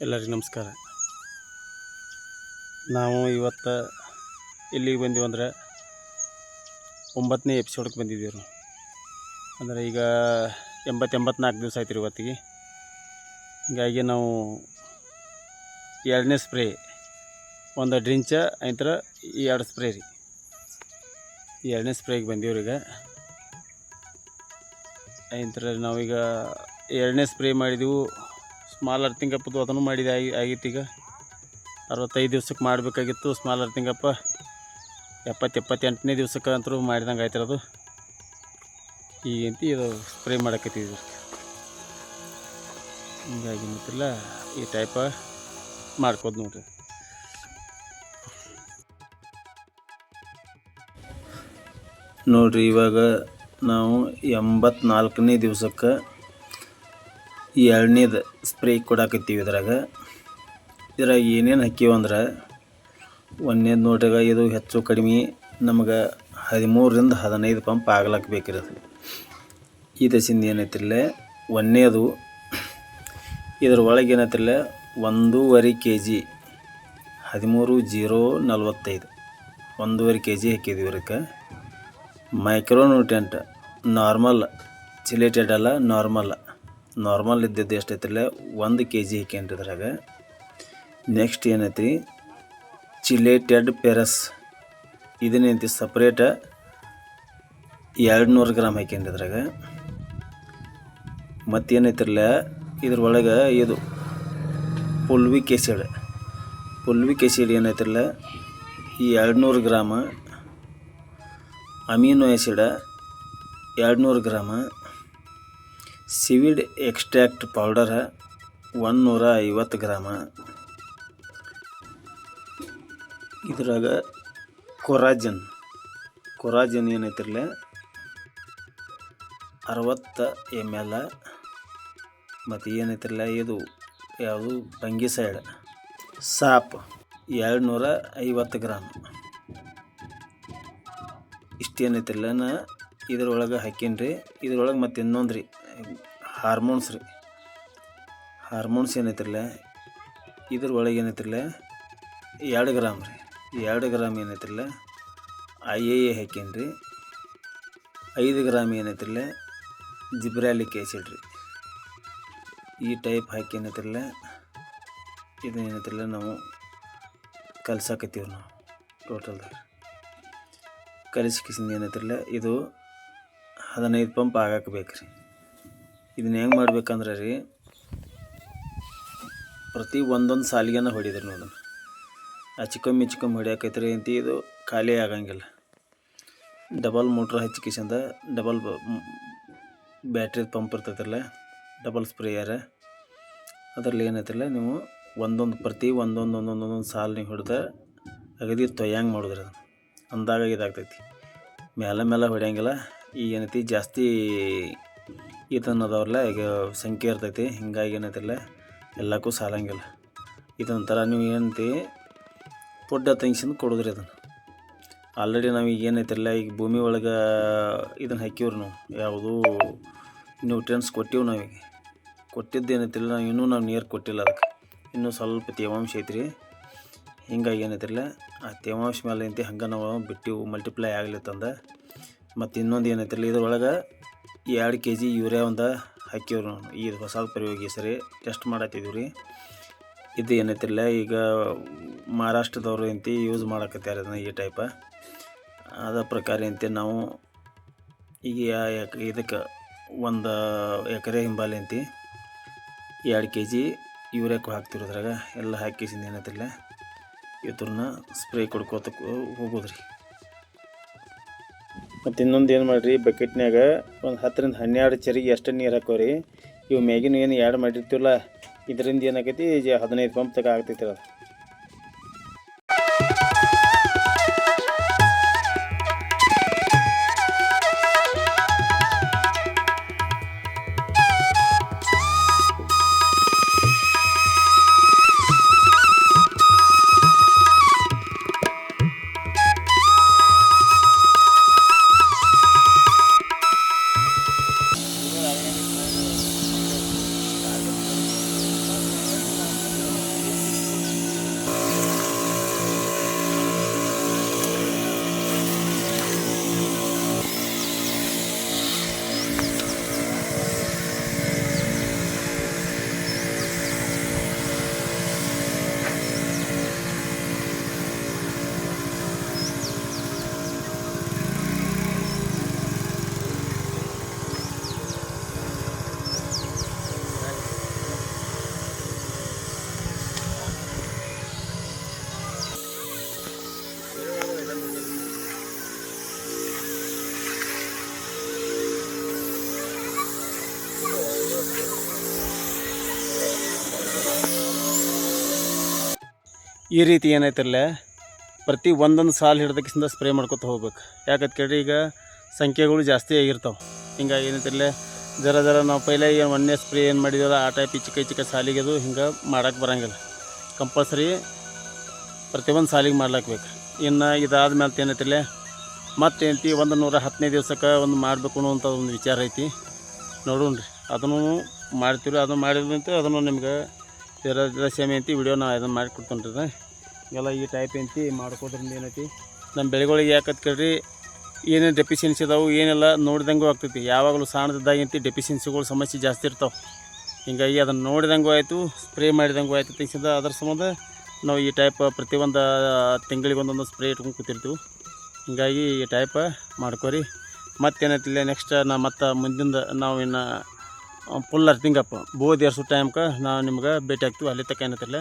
ಎಲ್ಲರಿಗೂ ನಮಸ್ಕಾರ. ನಾವು ಇವತ್ತು ಎಲ್ಲಿಗೆ ಬಂದೀವಿ ಅಂದ್ರೆ ಒಂಬತ್ತನೇ ಎಪಿಸೋಡ್ಗೆ ಬಂದಿದ್ದೀವಿ ಅಂದರೆ ಈಗ ಎಂಬತ್ತೆಂಬತ್ನಾಲ್ಕು ದಿವಸ ಆಯ್ತು ರೀ ಇವತ್ತಿಗೆ. ಹೀಗಾಗಿ ನಾವು ಎರಡನೇ ಸ್ಪ್ರೇ ಒಂದು ಡ್ರಿಂಚ ಆಯ್ತರ ಎರಡು ಸ್ಪ್ರೇ ರೀ. ಎರಡನೇ ಸ್ಪ್ರೇಗೆ ಬಂದೀವ್ರಿ ಈಗ. ಆಯ್ತರ ನಾವೀಗ ಎರಡನೇ ಸ್ಪ್ರೇ ಮಾಡಿದೆವು. ಸ್ಮಾಲ್ ಅರ್ಥಿಂಗಪ್ಪದು ಅದನ್ನು ಮಾಡಿದೆ. ಆಗಿ ಆಗಿತ್ತು ಈಗ. ಅರವತ್ತೈದು ದಿವ್ಸಕ್ಕೆ ಮಾಡಬೇಕಾಗಿತ್ತು ಸ್ಮಾಲ್ ಅರ್ಥಿಂಗ್ ಎಪ್ಪತ್ತು ಎಪ್ಪತ್ತೆಂಟನೇ ದಿವ್ಸಕ್ಕೆ ಅಂತರೂ ಮಾಡಿದಂಗೆ ಆಯ್ತಿರೋದು ಈಗಂತ ಇದು ಸ್ಪ್ರೇ ಮಾಡಕತ್ತಿದ್ರು ಹಿಂಗಾಗಿ ಮತ್ತಿಲ್ಲ ಈ ಟೈಪ ಮಾಡ್ಕೋದು ನೋಡ್ರಿ. ನೋಡ್ರಿ, ಇವಾಗ ನಾವು ಎಂಬತ್ನಾಲ್ಕನೇ ದಿವ್ಸಕ್ಕೆ ಎರಡನೇದು ಸ್ಪ್ರೇ ಕೊಡಾಕತ್ತೀವಿ ಇದ್ರಾಗ. ಇದ್ರಾಗ ಏನೇನು ಹಾಕೀವಿ ಅಂದ್ರೆ ಒಂದನೇದು ನೋಡ್ರಾಗ ಇದು ಹೆಚ್ಚು ಕಡಿಮೆ ನಮಗೆ ಹದಿಮೂರರಿಂದ ಹದಿನೈದು ಪಂಪ್ ಆಗ್ಲಕ್ಕೆ ಬೇಕಿರೋದು ಈ ದಸಿಂದ ಏನೈತಿಲ್ಲ ಒಂದನೇದು ಇದ್ರ ಒಳಗೆ ಏನೈತಿಲ್ಲ ಒಂದೂವರೆ ಕೆ ಜಿ ಹದಿಮೂರು ಜೀರೋ ನಲ್ವತ್ತೈದು, ಒಂದೂವರೆ ಕೆ ಜಿ ಹಾಕಿದ್ವಿ ಇದಕ್ಕೆ ಮೈಕ್ರೋನ್ಯೂಟ್ರೆಂಟ್ ನಾರ್ಮಲ್ ಚಿಲೇಟೆಡ್ ಅಲ್ಲ ನಾರ್ಮಲ್. ನಾರ್ಮಲ್ ಇದ್ದಿದ್ದು ಎಷ್ಟೈತಿಲ್ಲ ಒಂದು ಕೆ ಜಿ ಹಾಕ್ಯಂಡ್ರಿ ಇದ್ರಾಗ ನೆಕ್ಸ್ಟ್ ಏನೈತಿ ಚಿಲೇಟೆಡ್ ಪೆರಸ್ ಇದನ್ನೈತಿ ಸಪ್ರೇಟ ಎರಡು ನೂರು ಗ್ರಾಮ್ ಹಾಕ್ಯಂಡ್ರಿ ಇದ್ರಾಗ ಮತ್ತೇನೈತಿರಲ್ಲ ಇದ್ರೊಳಗೆ ಇದು ಪುಲ್ವಿಕ್ ಎಸಿಡ್ ಪುಲ್ವಿಕ್ ಎಸಿಡ್ ಏನೈತಿರಲ್ಲ ಈ ಎರಡು ನೂರು ಗ್ರಾಮ ಅಮೀನೋ ಎಸಿಡ ಎರಡು ನೂರು ಗ್ರಾಮ ಸಿವಿಡ್ ಎಕ್ಸ್ಟ್ರಾಕ್ಟ್ ಪೌಡರ್ ಒಂದುನೂರ ಐವತ್ತು ಗ್ರಾಮ. ಇದ್ರಾಗ ಕೊರಾಜನ್. ಕೊರಾಜನ್ ಏನೈತಿರಲ್ಲ ಅರವತ್ತು ಎಂ ಎಲ್ ಮತ್ತು ಏನೈತಿರಲ್ಲ ಇದು ಯಾವುದು? ಬಂಗಿಸೈಡ್ ಸಾಪ್ ಎರಡು ನೂರ ಐವತ್ತು ಗ್ರಾಮ್ ಇಷ್ಟೇನೈತಿರಲ್ಲ ನಾ ಇದ್ರೊಳಗೆ ಹಾಕೀನಿ ಇದ್ರೊಳಗೆ ಮತ್ತು ಇನ್ನೊಂದು ರೀ ಹಾರ್ಮೋನ್ಸ್ ರೀ. ಹಾರ್ಮೋನ್ಸ್ ಏನೈತಿರಲ್ಲ ಇದ್ರೊಳಗೆ ಏನೈತಿರಲ್ಲ ಎರಡು ಗ್ರಾಮ್ ರೀ. ಎರಡು ಗ್ರಾಮ್ ಏನೈತಿರಲ್ಲ ಐ ಎ ಎ ಹಾಕೀನಿ ರೀ. ಐದು ಗ್ರಾಮ್ ಏನೈತಿರಲ್ಲ ಜಿಬ್ರಾಲಿಕ್ ಆ್ಯಸಿಡ್ ರೀ. ಈ ಟೈಪ್ ಹಾಕಿ ಏನೈತಿರಲ್ಲ ಇದು ಏನೈತಿರಲ್ಲ ನಾವು ಕಲ್ಸಾಕತ್ತೀವಿ ನಾವು ಟೋಟಲ್ದಾಗ. ಕಲಿಸ್ಕಿಸಿಂದ ಏನೈತಿರಲ್ಲ ಇದು ಹದಿನೈದು ಪಂಪ್ ಆಗಕ್ಕೆ ಬೇಕು ರೀ ಇದನ್ನ ಹೆಂಗೆ ಮಾಡ್ಬೇಕಂದ್ರೆ ರೀ, ಪ್ರತಿ ಒಂದೊಂದು ಸಾಲಿಗೆನ ಹೊಡಿದ್ರಿ ನೀವು ಅದನ್ನು. ಅಚ್ಕೊಮ್ಮೆ ಇಚ್ಕೊಮ್ಮೆ ಹೊಡಿಯಾಕೈತ್ರಿ ಅಂತ ಇದು ಖಾಲಿ ಆಗಂಗಿಲ್ಲ. ಡಬಲ್ ಮೋಟ್ರ್ ಹಚ್ಚಿಕಿಸಿಂದ ಡಬಲ್ ಬ್ಯಾಟ್ರಿ ಪಂಪ್ ಇರ್ತೈತಲ್ಲ ಡಬಲ್ ಸ್ಪ್ರೇಯರ್. ಅದರಲ್ಲಿ ಏನೈತಿಲ್ಲ ನೀವು ಒಂದೊಂದು ಪ್ರತಿ ಒಂದೊಂದು ಒಂದೊಂದು ಒಂದೊಂದು ಸಾಲು ನೀವು ಹೊಡೆದ ಅಗದಿ ತೊಯ್ಯಂಗೆ ಮಾಡಿದ್ರೆ ಅದನ್ನು. ಅಂದಾಗ ಇದಾಗ್ತೈತಿ. ಮೇಲೆ ಮೇಲೆ ಹೊಡೆಯಂಗಿಲ್ಲ ಈಗ ಏನೈತಿ ಜಾಸ್ತಿ ಇದನ್ನ ಅದಾವಲ್ಲ ಈಗ ಸಂಖ್ಯೆ ಇರ್ತೈತಿ, ಹಿಂಗಾಗಿ ಏನೈತಿಲ್ಲ, ಎಲ್ಲಕ್ಕೂ ಸಾಲಂಗಿಲ್ಲ. ಇದೊಂಥರ ನೀವು ಏನಂತಿ ಪುಡ್ಡ ತೆಗಿಸಿಂದ ಕೊಡೋದ್ರಿ ಅದನ್ನು ಆಲ್ರೆಡಿ ನಾವು ಈಗ ಏನೈತಿಲ್ಲ, ಈಗ ಭೂಮಿ ಒಳಗೆ ಇದನ್ನು ಹಾಕಿವ್ರಿ ನಾವು. ಯಾವುದು ನ್ಯೂಟ್ರಿಯನ್ಸ್ ಕೊಟ್ಟಿವಿ ನಾವೀಗ ಕೊಟ್ಟಿದ್ದು ಏನೈತಿಲ್ಲ, ನಾವು ಇನ್ನೂ ನಾವು ನೀರು ಕೊಟ್ಟಿಲ್ಲ ಅದಕ್ಕೆ. ಇನ್ನೂ ಸ್ವಲ್ಪ ತೇವಾಂಶ ಐತ್ರಿ. ಹಿಂಗಾಗಿ ಏನೈತಿಲ್ಲ, ಆ ತೇವಾಂಶ ಮೇಲೆ ಐತಿ ಹಂಗೆ ನಾವು ಬಿಟ್ಟಿವು ಮಲ್ಟಿಪ್ಲೈ ಆಗ್ಲಿತ್ತಂದ ಮತ್ತು ಇನ್ನೊಂದು ಏನೈತಿಲ್ಲ, ಇದ್ರೊಳಗೆ ಎರಡು ಕೆ ಜಿ ಯೂರಿಯಾ ಒಂದು ಹಾಕಿವ್ರಿ ಈ ಹೊಸ ಪ್ರಯೋಗಿ ಸರಿ ಟೆಸ್ಟ್ ಮಾಡತ್ತಿದ್ದೀವಿ ರೀ. ಇದು ಏನೈತಿಲ್ಲ ಈಗ ಮಹಾರಾಷ್ಟ್ರದವ್ರು ಎಂತಿ ಯೂಸ್ ಮಾಡಕತ್ತಾರೆ ಅದನ್ನ ಈ ಟೈಪ ಅದ ಪ್ರಕಾರ ಎಂತಿ ನಾವು ಈಗ ಇದಕ್ಕೆ ಒಂದು ಎಕರೆ ಹಿಂಬಾಲೆ ಅಂತಿ ಎರಡು ಕೆ ಜಿ ಯೂರಿಯಾಕ್ಕೂ ಹಾಕ್ತಿರೋದ್ರಾಗ ಎಲ್ಲ ಹಾಕಿಸಿಂದ ಏನೈತಿಲ್ಲ ಇದ್ರನ್ನ ಸ್ಪ್ರೇ ಕೊಡ್ಕೋತ ಹೋಗೋದ್ರಿ. ಮತ್ತು ಇನ್ನೊಂದು ಏನು ಮಾಡಿರಿ ಬಕೆಟ್ನಾಗ ಒಂದು ಹತ್ತರಿಂದ ಹನ್ನೆರಡು ಚರಿಗೆ ಎಷ್ಟು ನೀರು ಹಾಕೋರಿ. ಇವು ಮ್ಯಾಗಿನ ಏನು ಎರಡು ಮಾಡಿರ್ತೀವಲ್ಲ, ಇದರಿಂದ ಏನಾಕೈತಿ ಹದಿನೈದು ಪಂಪ್ ತಗ ಆಗ್ತೈತಿ ಈ ರೀತಿ ಏನೈತಿರಲ್ಲ, ಪ್ರತಿ ಒಂದೊಂದು ಸಾಲು ಹಿಡ್ದಕ್ಕಿಂತ ಸ್ಪ್ರೇ ಮಾಡ್ಕೊತ ಹೋಗ್ಬೇಕು. ಯಾಕಂತ ಕೇಳಿರಿ, ಈಗ ಸಂಖ್ಯೆಗಳು ಜಾಸ್ತಿ ಆಗಿರ್ತಾವೆ. ಹಿಂಗಾಗಿ ಏನೈತಿರಲ್ಲ, ಜರ ಜರ ನಾವು ಪೈಲೆ ಏನು ಒಂದನೇ ಸ್ಪ್ರೇ ಏನು ಮಾಡಿದಾರ ಆ ಟೈಪ್ ಚಿಕ್ಕ ಚಿಕ್ಕ ಸಾಲಿಗೆ ಅದು ಹಿಂಗೆ ಮಾಡೋಕ್ಕೆ ಬರೋಂಗಿಲ್ಲ. ಕಂಪಲ್ಸರಿ ಪ್ರತಿಯೊಂದು ಸಾಲಿಗೆ ಮಾಡ್ಲಾಕ್ಬೇಕು ಇನ್ನು ಇದಾದ್ಮೇಲೆ ಏನೈತಿಲ್ಲ ಮತ್ತೆ ಏನೈತಿ ಒಂದು ನೂರ ಹತ್ತನೇ ದಿವ್ಸಕ್ಕೆ ಒಂದು ಮಾಡಬೇಕು ಅಂತ ಒಂದು ವಿಚಾರ ಐತಿ. ನೋಡೋಣ ರೀ ಅದನ್ನು ಮಾಡ್ತೀವಿ ಅದನ್ನು ಮಾಡಿದ್ರಂತೆ ಅದನ್ನು ನಿಮ್ಗೆ, ಜರ ಜರ ಸೇಮೆ ಐತಿ ವಿಡಿಯೋ ನಾ ಅದನ್ನು ಮಾಡಿ ಕೊಡ್ತೇನೆ ಎಲ್ಲ ಈ ಟೈಪ್ ಐತಿ, ಮಾಡ್ಕೋದ್ರಿಂದ ಏನೈತಿ? ನಮ್ಮ ಬೆಳೆಗಳಿಗೆ ಯಾಕತ್ ಕೇಳ್ರಿ, ಏನೇನು ಡೆಫಿಷಿಯನ್ಸಿ ಇದಾವೆ ಏನೆಲ್ಲ ನೋಡಿದಂಗೂ ಆಗ್ತೈತಿ. ಯಾವಾಗಲೂ ಸಣ್ಣದಾಗಿ ಐತಿ ಡೆಫಿಷಿಯನ್ಸಿಗಳು ಸಮಸ್ಯೆ ಜಾಸ್ತಿ ಇರ್ತಾವೆ. ಹಿಂಗಾಗಿ ಅದನ್ನು ನೋಡಿದಂಗೂ ಆಯಿತು ಸ್ಪ್ರೇ ಮಾಡಿದಂಗೂ ಆಯಿತು ತೆಗ್ಸಿದ ಅದ್ರ ಸಂಬಂಧ ನಾವು ಈ ಟೈಪ್ ಪ್ರತಿಯೊಂದು, ತಿಂಗಳಿಗೆ ಒಂದೊಂದು ಸ್ಪ್ರೇ ಇಟ್ಕೊಂಡು ಕೂತಿರ್ತೀವಿ. ಹಿಂಗಾಗಿ ಈ ಟೈಪ್ ಮಾಡ್ಕೊರಿ. ಮತ್ತೇನೈತಿಲ್ಲ ನೆಕ್ಸ್ಟ್ ನಾ ಮತ್ತೆ ಮುಂದಿಂದ ನಾವು ಇನ್ನು ಫುಲ್ ಅರ್ತಿಂಗಪ್ಪ ಬೋಧಿ ಟೈಮ್ಗೆ ನಾವು ನಿಮ್ಗೆ ಭೇಟಿ ಆಗ್ತೀವಿ. ಅಲ್ಲಿ ತಕ್ಕ ಏನೈತಿಲ್ಲ